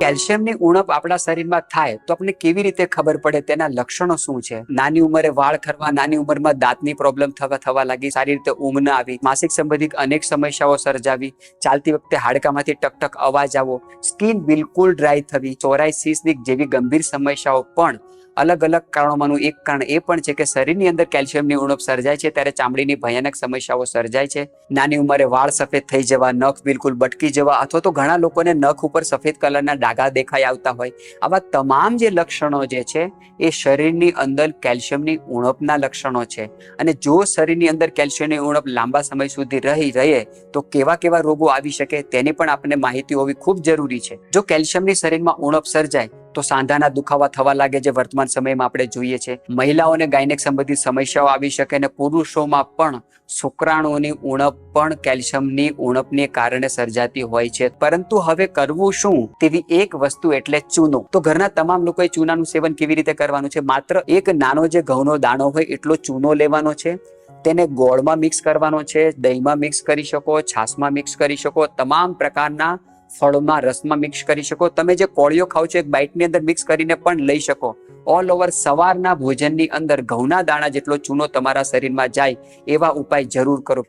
કેલ્શિયમની ઉણપ આપણા શરીરમાં થાય તો આપણને કેવી રીતે ખબર પડે? તેના લક્ષણો શું છે? નાની ઉંમરે વાળ ખરવા, નાની ઉંમરમાં દાંતની પ્રોબ્લેમ થવા થવા લાગી, સારી રીતે ઊંઘ ન આવી, માસિક સંબંધિત અનેક સમસ્યાઓ સર્જાવી, ચાલતી વખતે હાડકામાંથી ટકટક અવાજ આવો, સ્કિન બિલકુલ ડ્રાય થવી, ચોરાઈ, સિસ્નિક જેવી ગંભીર સમસ્યાઓ પણ અલગ અલગ કારણોમાંનું એક કારણ એ પણ છે કે શરીરની અંદર કેલ્શિયમની ઉણપ સર્જાય છે, ત્યારે ચામડીની ભયાનક સમસ્યાઓ સર્જાય છે. નાની ઉંમરે વાળ સફેદ થઈ જવા, નખ બિલકુલ બટકી જવા અથવા તો ઘણા લોકોને નખ ઉપર સફેદ કલરના ડાઘા દેખાઈ આવતા હોય. આવા તમામ જે લક્ષણો જે છે, એ શરીરની અંદર કેલ્શિયમની ઉણપના લક્ષણો છે. અને જો શરીરની અંદર કેલ્શિયમની ઉણપ લાંબા સમય સુધી રહી રહે, તો કેવા કેવા રોગો આવી શકે તેની પણ આપણને માહિતી હોવી ખૂબ જરૂરી છે. જો કેલ્શિયમની શરીરમાં ઉણપ સર્જાય તો સાંધાના દુખાવા થવા લાગે જે વર્તમાન સમયમાં આપણે જોઈએ છે. મહિલાઓને ગાયનેક સંબંધિત સમસ્યાઓ આવી શકે અને પુરુષોમાં પણ શુક્રાણુઓની ઉણપ પણ કેલ્શિયમની ઉણપને કારણે સર્જાતી હોય છે. પરંતુ હવે કરવું શું? તેવી એક વસ્તુ એટલે ચૂનો. તો ઘરના તમામ લોકોએ ચૂનાનું સેવન કેવી રીતે કરવાનું છે? માત્ર એક નાનો જે ઘઉંનો દાણો હોય એટલો ચૂનો લેવાનો છે? તેને ગોળમાં મિક્સ કરવાનો છે? દહીંમાં મિક્સ કરી શકો? છાશમાં મિક્સ કરી શકો? તમામ પ્રકારના ફળમાં, રસમાં મિક્સ કરી શકો. તમે જે કોળીઓ ખાવ છો, એક બાઇટની અંદર મિક્સ કરીને પણ લઈ શકો. ઓલ ઓવર સવારના ભોજનની અંદર ઘઉંના દાણા જેટલો ચૂનો તમારા શરીરમાં જાય, એવા ઉપાય જરૂર કરો.